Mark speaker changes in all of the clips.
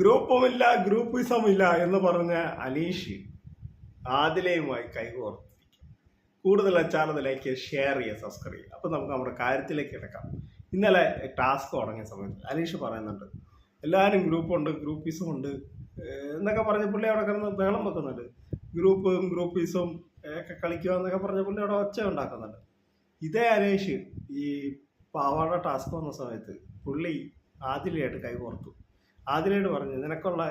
Speaker 1: ഗ്രൂപ്പുമില്ല ഗ്രൂപ്പിസമില്ല എന്ന് പറഞ്ഞ അലീഷ് ആദിലയുമായി കൈകോർത്തിരിക്കും. കൂടുതൽ ചാനലിലേക്ക് ഷെയർ ചെയ്യുക സബ്സ്ക്രൈബ് ചെയ്യുക. അപ്പം നമുക്ക് നമ്മുടെ കാര്യത്തിലേക്ക് കിടക്കാം. ഇന്നലെ ടാസ്ക് തുടങ്ങിയ സമയത്ത് അലീഷ് പറയുന്നുണ്ട് എല്ലാവരും ഗ്രൂപ്പുണ്ട് ഗ്രൂപ്പീസും ഉണ്ട് എന്നൊക്കെ പറഞ്ഞ പുള്ളി അവിടെ കിടന്ന് ബഹളം വെക്കുന്നുണ്ട്. ഗ്രൂപ്പും ഗ്രൂപ്പീസും ഒക്കെ കളിക്കുക എന്നൊക്കെ പറഞ്ഞ പുള്ളി അവിടെ ഒച്ച ഉണ്ടാക്കുന്നുണ്ട്. ഇതേ അലീഷ് ഈ പാവാട ടാസ്ക് വന്ന സമയത്ത് പുള്ളി ആദ്യമായിട്ട് കൈ ആദിലയോട് പറഞ്ഞു നിനക്കുള്ള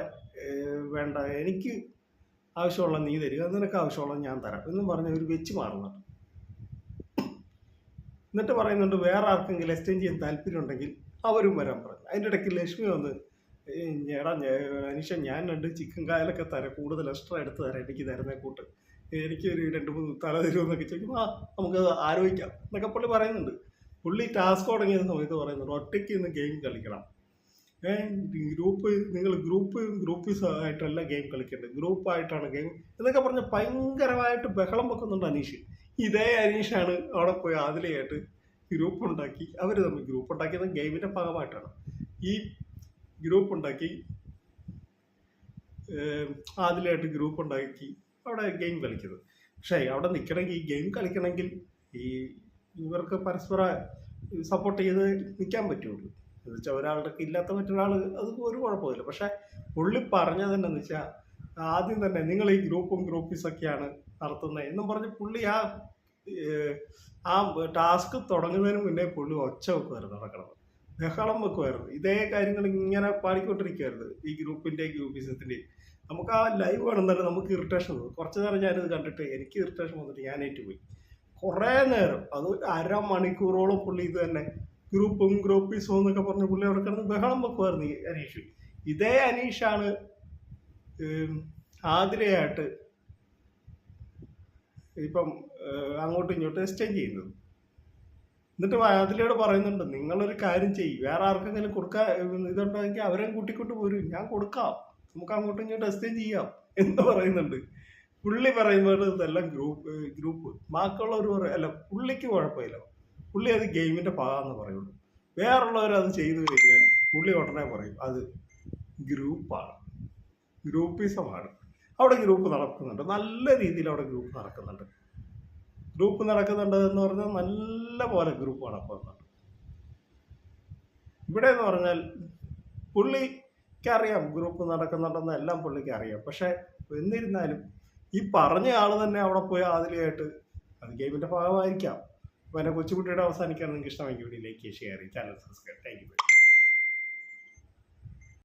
Speaker 1: വേണ്ട എനിക്ക് ആവശ്യമുള്ള നീ തരിക നിനക്ക് ആവശ്യമുള്ള ഞാൻ തരാം എന്നും പറഞ്ഞ് ഒരു വെച്ച് മാറുന്നു. എന്നിട്ട് പറയുന്നുണ്ട് വേറെ ആർക്കെങ്കിലും എക്സ്ചേഞ്ച് ചെയ്യാൻ താല്പര്യം ഉണ്ടെങ്കിൽ അവരും വരാൻ പറഞ്ഞു. അതിന്റെ ഇടയ്ക്ക് ലക്ഷ്മി വന്ന് "ഏയ് എടാ അനീഷ ഞാൻ രണ്ട് ചിക്കൻ കായലൊക്കെ തരാം കൂടുതൽ എക്സ്ട്രാ എടുത്ത് തരാം എനിക്ക് തരുന്ന കൂട്ട്. എനിക്ക് ഒരു രണ്ട് മൂന്ന് തല തരുമെന്നൊക്കെ ചോദിക്കും ആ നമുക്ക് ആലോചിക്കാം എന്നൊക്കെ പുള്ളി പറയുന്നുണ്ട്. പുള്ളി ടാസ്ക് തുടങ്ങിയ സമയത്ത് പറയുന്നുണ്ട് ഒറ്റയ്ക്ക് ഇന്ന് ഗെയിം കളിക്കണം. ഗ്രൂപ്പ് നിങ്ങൾ ഗ്രൂപ്പ് ഗ്രൂപ്പീസ് ആയിട്ടല്ല ഗെയിം കളിക്കേണ്ടത്. ഗ്രൂപ്പായിട്ടാണ് ഗെയിം എന്നൊക്കെ പറഞ്ഞ് ഭയങ്കരമായിട്ട് ബഹളം വെക്കുന്നുണ്ട് അനീഷ്. ഇതേ അനീഷാണ് അവിടെ പോയി ആദിലയായിട്ട് ഗ്രൂപ്പ് ഉണ്ടാക്കി. അവർ തമ്മിൽ ഗ്രൂപ്പ് ഉണ്ടാക്കിയത് ഗെയിമിന്റെ ഭാഗമായിട്ടാണ്. ഈ ഗ്രൂപ്പ് ഉണ്ടാക്കി ഏഹ് ആദിലയായിട്ട് ഗ്രൂപ്പ് ഉണ്ടാക്കി അവിടെ ഗെയിം കളിക്കുന്നത്. പക്ഷേ അവിടെ നിൽക്കണമെങ്കിൽ ഈ ഗെയിം കളിക്കണമെങ്കിൽ ഈ ഇവർക്ക് പരസ്പര സപ്പോർട്ട് ചെയ്ത് നിൽക്കാൻ പറ്റുള്ളൂ. എന്ന് ഒരാളുടെ ഇല്ലാത്ത മറ്റൊരാൾ അത് ഒരു കുഴപ്പമില്ല പക്ഷെ പുള്ളി പറഞ്ഞത് എന്താണെന്ന് വെച്ചാൽ ആദ്യം തന്നെ നിങ്ങൾ ഈ ഗ്രൂപ്പും ഗ്രൂപ്പീസൊക്കെയാണ് നടത്തുന്നത് എന്നും പറഞ്ഞ് പുള്ളി ആ ആ ടാസ്ക് തുടങ്ങുന്നതിന് മുന്നേ പുള്ളി ഒച്ച വെക്കുമായിരുന്നു നടക്കണം ബഹളം വെക്കുമായിരുന്നു ഇതേ കാര്യങ്ങൾ ഇങ്ങനെ പാടിക്കൊണ്ടിരിക്കുമായിരുന്നു ഈ ഗ്രൂപ്പിന്റെ ഗ്രൂപ്പീസത്തിന്റെയും നമുക്ക് ആ ലൈവ് കാണുന്നതന്നെ നമുക്ക് ഇറിറ്റേഷൻ തോന്നും കുറച്ച് നേരം ഞാനിത് കണ്ടിട്ട് എനിക്ക് ഇറിറ്റേഷൻ വന്നിട്ട് ഞാൻ പോയി. കുറേ നേരം അത് അരമണിക്കൂറോളം പുള്ളി ഇത് തന്നെ ഗ്രൂപ്പും ഗ്രൂപ്പീസോ എന്നൊക്കെ പറഞ്ഞ പുള്ളി അവിടെ കിടന്ന് ബഹളം വെക്കുമായിരുന്നു അനീഷ്. ഇതേ അനീഷാണ് ആതിരയായിട്ട് ഇപ്പം അങ്ങോട്ടും ഇങ്ങോട്ടും എക്സ്ചേഞ്ച് ചെയ്യുന്നത്. എന്നിട്ട് അതിലൂടെ പറയുന്നുണ്ട് നിങ്ങളൊരു കാര്യം ചെയ്യും വേറെ ആർക്കെങ്കിലും കൊടുക്കാൻ ഇതുണ്ടെങ്കിൽ അവരെയും കൂട്ടിക്കൊണ്ട് പോരും ഞാൻ കൊടുക്കാം. നമുക്ക് അങ്ങോട്ടും ഇങ്ങോട്ടും എക്സ്ചേഞ്ച് ചെയ്യാം. എന്ന് പറയുന്നുണ്ട്. പുള്ളി പറയുമ്പോൾ ഇതെല്ലാം ഗ്രൂപ്പ് ഗ്രൂപ്പ്. ബാക്കിയുള്ളവർ പറയും അല്ല പുള്ളിക്ക് കുഴപ്പമില്ല. പുള്ളി അത് ഗെയിമിന്റെ ഭാഗമെന്ന് പറയുള്ളൂ. വേറുള്ളവർ അത് ചെയ്തു കഴിഞ്ഞാൽ പുള്ളി ഉടനെ പറയും അത് ഗ്രൂപ്പാണ്. ഗ്രൂപ്പിസമാണ്. അവിടെ ഗ്രൂപ്പ് നടക്കുന്നുണ്ട്. നല്ല രീതിയിൽ അവിടെ ഗ്രൂപ്പ് നടക്കുന്നുണ്ട്. ഗ്രൂപ്പ് നടക്കുന്നുണ്ട് എന്ന് പറഞ്ഞാൽ നല്ല പോലെ ഗ്രൂപ്പ് നടക്കുന്നുണ്ട്. ഇവിടെ എന്ന് പറഞ്ഞാൽ പുള്ളിക്ക് അറിയാം ഗ്രൂപ്പ് നടക്കുന്നുണ്ടെന്ന് എല്ലാം പുള്ളിക്ക് അറിയാം പക്ഷെ എന്നിരുന്നാലും ഈ പറഞ്ഞ ആൾ തന്നെ അവിടെ പോയി ആദ്യമായിട്ട് അത് ഗെയിമിന്റെ ഭാഗമായിരിക്കാം. അപ്പോൾ എന്റെ കൊച്ചുകുട്ടിയുടെ അവസാനിക്കാൻ നിങ്ങൾക്ക് ഇഷ്ടമെങ്കിൽ വീഡിയോയിലേക്ക് ഷെയർ ചെയ്യും ചാനൽ സബ്സ്ക്രൈബ് താങ്ക് യു